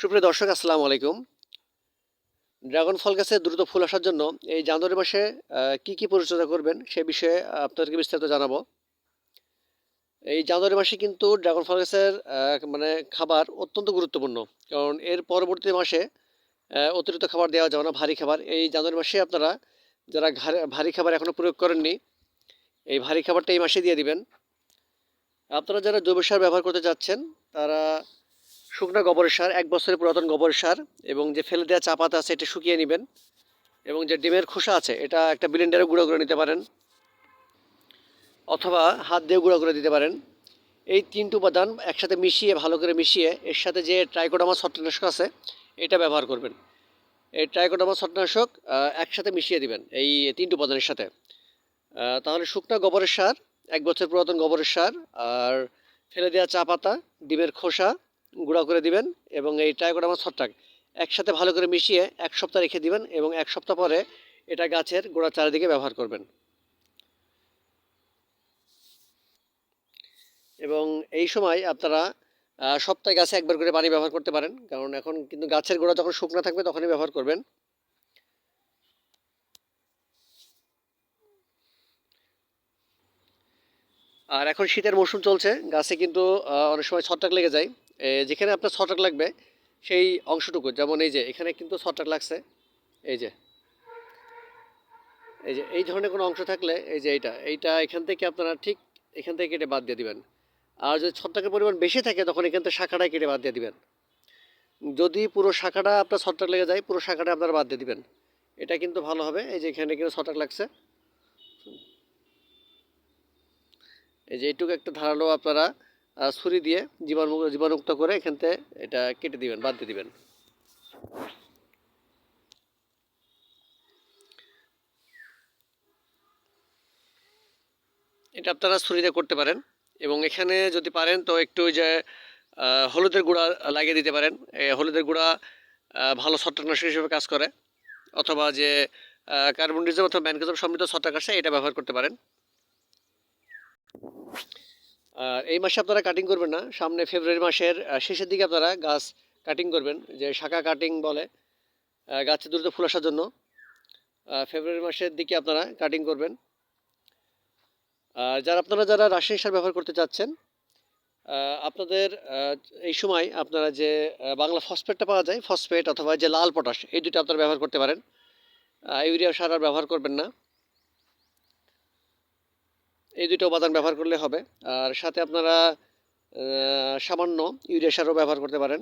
সুপ্রিয় দর্শক, আসসালামু আলাইকুম। ড্রাগন ফল গাছে দ্রুত ফুল আসার জন্য এই জানুয়ারি মাসে কি কি পরিচর্যা করবেন সে বিষয়ে আপনাদেরকে বিস্তারিত জানাব। এই জানুয়ারি মাসে কিন্তু ড্রাগন ফল গাছের মানে খাবার অত্যন্ত গুরুত্বপূর্ণ। কারণ এর পরবর্তী মাসে অতিরিক্ত খাবার দেওয়া যাবে না, ভারী খাবার। এই জানুয়ারি মাসে আপনারা যারা ভারী খাবার এখনও প্রয়োগ করেননি, এই ভারী খাবারটা এই মাসে দিয়ে দিবেন। আপনারা যারা জৈব সার ব্যবহার করতে চাচ্ছেন তারা শুকনো গোবরের সার, এক বছরের পুরাতন গোবরের সার এবং যে ফেলে দেওয়া চা পাতা আছে, এটা শুকিয়ে নেবেন এবং যে ডিমের খোসা আছে, এটা একটা ব্লেন্ডারে গুঁড়ো করে নিতে পারেন অথবা হাত দিয়ে গুঁড়ো করে দিতে পারেন। এই তিনটি উপাদান একসাথে মিশিয়ে, ভালো করে মিশিয়ে, এর সাথে যে ট্রাইকোডামা ছত্রনাশক আছে, এটা ব্যবহার করবেন। এই ট্রাইকোডামা ছত্রনাশক একসাথে মিশিয়ে দিবেন এই তিনটি উপাদানের সাথে। তাহলে শুকনো গোবরের সার, এক বছর পুরাতন গোবরের সার আর ফেলে দেওয়া চা পাতা, ডিমের খোসা গুঁড়া করে দিবেন এবং এই ট্রাইকোডামা ছত্রাক একসাথে ভালো করে মিশিয়ে এক সপ্তাহ রেখে দিবেন এবং এক সপ্তাহ পরে এটা গাছের গোড়া চারিদিকে ব্যবহার করবেন। এবং এই সময় আপনারা সপ্তাহে গাছে একবার করে পানি ব্যবহার করতে পারেন, কারণ এখন কিন্তু গাছের গোড়া যখন শুকনো থাকবে তখনই ব্যবহার করবেন। আর এখন শীতের মৌসুম চলছে, গাছে কিন্তু অনেক সময় ছত্রাক লেগে যায়। যেখানে আপনার ছত্রাক লাগবে, সেই অংশটুকু, যেমন এই যে, এখানে কিন্তু ছত্রাক লাগছে, এই যে এই যে, এই ধরনের কোনো অংশ থাকলে, এই যে এইটা এইটা এখান থেকে আপনারা ঠিক এখান থেকে কেটে বাদ দিয়ে দিবেন। আর যদি ছত্রাকের পরিমাণ বেশি থাকে, তখন এখান থেকে শাখাটাই কেটে বাদ দিয়ে দিবেন। যদি পুরো শাখাটা আপনার ছত্রাক লেগে যায়, পুরো শাখাটা আপনারা বাদ দিয়ে দিবেন। এটা কিন্তু ভালো হবে, এই যে এখানে কিন্তু ছত্রাক লাগছে। এই যে এইটুকু একটা ধারালো আপনারা ছুরি দিয়ে জীবাণু, জীবাণুমুক্ত করে এখান থেকে এটা কেটে দিবেন বাদ দিয়ে দিবেন। এটা আপনারা ছুরি দিয়ে করতে পারেন এবং এখানে যদি পারেন তো একটু ওই যে হলুদের গুঁড়া লাগিয়ে দিতে পারেন। হলুদের গুঁড়া ভালো ছত্রাকনাশক হিসেবে কাজ করে। অথবা যে কার্বন ডিজেল অথবা ম্যানকাজম সমৃদ্ধ ছত্রাক আছে এটা ব্যবহার করতে পারেন। আর এই মাসে আপনারা কাটিং করবেন না। সামনে ফেব্রুয়ারি মাসের শেষের দিকে আপনারা গাছ কাটিং করবেন, যে শাখা কাটিং বলে গাছে দ্রুত ফুল আসার জন্য। ফেব্রুয়ারি মাসের দিকে আপনারা কাটিং করবেন। আর যারা আপনারা যারা রাসায়নিক সার ব্যবহার করতে চাচ্ছেন আপনাদের এই সময় আপনারা যে বাংলা ফসফেটটা পাওয়া যায় ফসফেট অথবা যে লাল পটাশ এই দুটো আপনারা ব্যবহার করতে পারেন। ইউরিয়া সার আর ব্যবহার করবেন না। এই দুটো উপাদান ব্যবহার করলে হবে। আর সাথে আপনারা সামান্য ইউরিয়া সারও ব্যবহার করতে পারেন।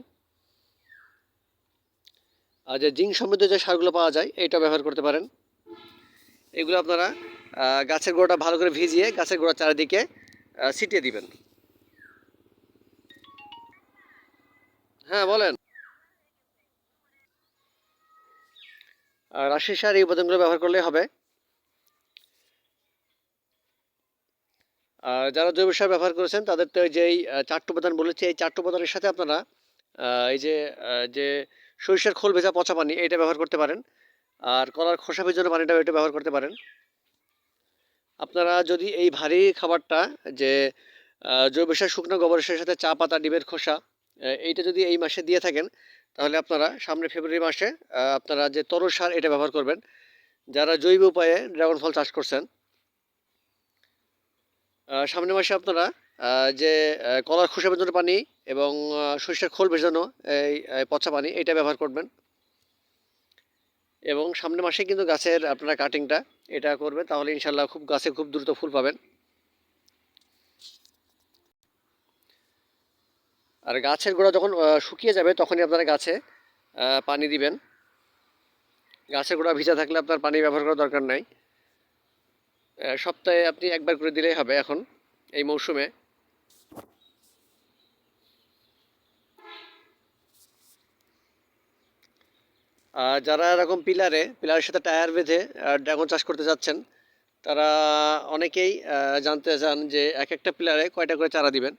আর যে জিঙ্ক সমৃদ্ধ যে সারগুলো পাওয়া যায় এটা ব্যবহার করতে পারেন। এগুলো আপনারা গাছের গোড়াটা ভালো করে ভিজিয়ে গাছের গোড়ার চারিদিকে ছিটিয়ে দিবেন। হ্যাঁ বলেন। আর রাশি সার এই উপাদানগুলো ব্যবহার করলে হবে। যারা জৈব সার ব্যবহার করেছেন, তাদের তো যেই চারটি উপাদান বলেছি, এই চারটি উপাদানের সাথে আপনারা এই যে যে সরিষার খোল ভেজা পচা পানি, এটা ব্যবহার করতে পারেন। আর কলার খোসা ভেজানো পানিটা এটা ব্যবহার করতে পারেন। আপনারা যদি এই ভারী খাবারটা, যে জৈব সার, শুকনো গোবর সারের সাথে চা পাতা, ডিমের খোসা এইটা যদি এই মাসে দিয়ে থাকেন, তাহলে আপনারা সামনে ফেব্রুয়ারি মাসে আপনারা যে তরল সার, এটা ব্যবহার করবেন। যারা জৈব উপায়ে ড্রাগন ফল চাষ করছেন সামনের মাসে আপনারা যে কলার খোসা ভেজানো পানি এবং সরিষার খোল বেজানো এই পচা পানি, এটা ব্যবহার করবেন। এবং সামনের মাসে কিন্তু গাছের আপনারা কাটিংটা, এটা করবেন, তাহলে ইনশাল্লাহ খুব গাছে খুব দ্রুত ফুল পাবেন। আর গাছের গোড়া যখন শুকিয়ে যাবে, তখনই আপনারা গাছে পানি দিবেন। গাছের গোড়া ভিজা থাকলে আপনার পানি ব্যবহার করার দরকার নাই। সপ্তাহে আপনি একবার করে দিলেই হবে এখন, এই মৌসুমে। যারা এরকম পিলারে, পিলারের সাথে টায়ার বেঁধে ড্রাগন চাষ করতে যাচ্ছেন, তারা অনেকেই জানতে চান যে এক একটা পিলারে কয়টা করে চারা দিবেন।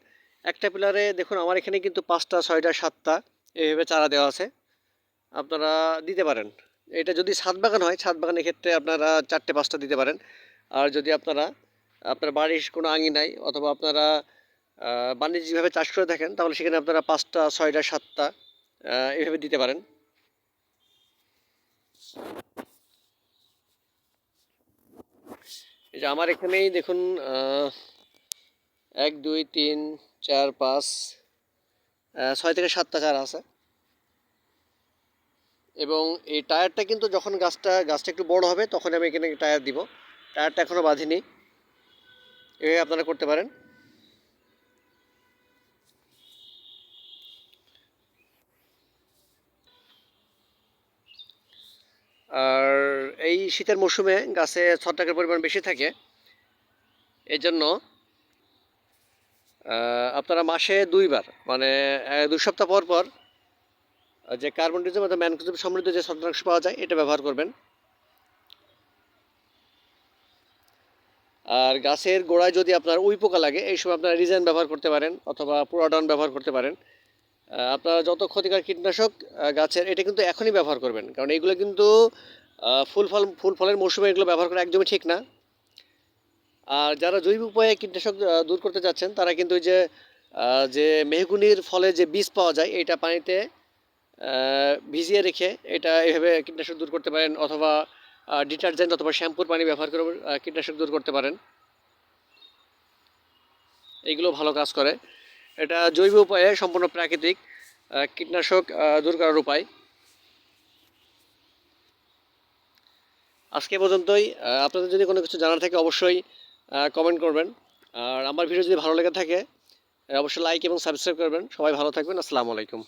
একটা পিলারে দেখুন, আমার এখানে কিন্তু পাঁচটা, ছয়টা, সাতটা, এইভাবে চারা দেওয়া আছে। আপনারা দিতে পারেন। এটা যদি ছাদ বাগান হয়, ছাদ বাগানের ক্ষেত্রে আপনারা চারটে, পাঁচটা দিতে পারেন। আর যদি আপনারা, আপনার বাড়ির কোনো আঙিনায় অথবা আপনারা বাণিজ্যিকভাবে চাষ করে থাকেন, তাহলে সেখানে আপনারা পাঁচটা, ছয়টা, সাতটা এভাবে দিতে পারেন। এই যে আমার এখানেই দেখুন এক, দুই, তিন, চার, পাঁচ ছয় থেকে সাতটা চারা আছে। এবং এই টায়ারটা কিন্তু যখন গাছটা গাছটা একটু বড় হবে, তখন আমি এখানে টায়ার দিব। টায়ারটা এখনও বাঁধিনি। এভাবে আপনারা করতে পারেন। আর এই শীতের মৌসুমে গাছে ছত্রাকের পরিমাণ বেশি থাকে এই জন্য আপনারা মাসে দুইবার মানে দুই সপ্তাহ পর পর, যে কার্বন ডিজম অথবা ম্যানক্রোজম সমৃদ্ধ যে ছত্রাকনাশক পাওয়া যায়, এটা ব্যবহার করবেন। আর গাছের গোড়ায় যদি আপনার উই পোকা লাগে, এই সময় আপনারা রিজেন ব্যবহার করতে পারেন অথবা পুরাডন ব্যবহার করতে পারেন। আপনারা যত ক্ষতিকর কীটনাশক গাছের, এটা কিন্তু এখনই ব্যবহার করবেন। কারণ এগুলো কিন্তু ফুল ফল, ফুল ফলের মৌসুমে এগুলো ব্যবহার করা একদমই ঠিক না। আর যারা জৈব উপায়ে কীটনাশক দূর করতে যাচ্ছেন তারা কিন্তু যে যে মেহগুনির ফলে যে বীজ পাওয়া যায়, এটা পানিতে ভিজিয়ে রেখে এটা এভাবে কীটনাশক দূর করতে পারেন অথবা ডিটারজেন্ট অথবা শ্যাম্পুর পানি ব্যবহার করে কীটনাশক দূর করতে পারেন। এইগুলো ভালো কাজ করে। এটা জৈব উপায়ে সম্পূর্ণ প্রাকৃতিক কীটনাশক দূর করার উপায়। আজকে পর্যন্তই। আপনাদের যদি কোনো কিছু জানার থাকে অবশ্যই কমেন্ট করবেন। আর আমার ভিডিও যদি ভালো লেগে থাকে অবশ্যই লাইক এবং সাবস্ক্রাইব করবেন। সবাই ভালো থাকবেন। আসসালামু আলাইকুম।